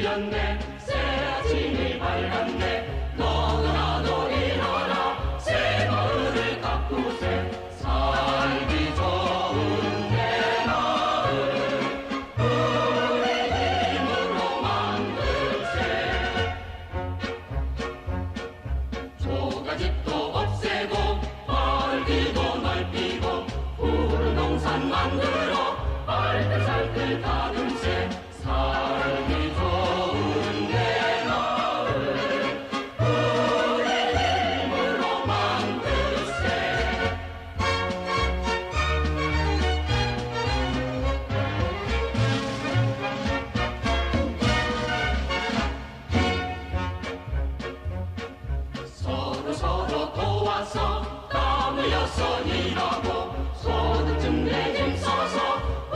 들렸네. 새 아침이 밝았네. 너도 나도 일어나 새 마을을 가꾸세. 살기 좋은 내 마을 우리 힘으로 만들세. 조가집도 없애고 빨기도 넓히고 푸른 농산 만들어 빨대살뜰 다 そんたむよそにの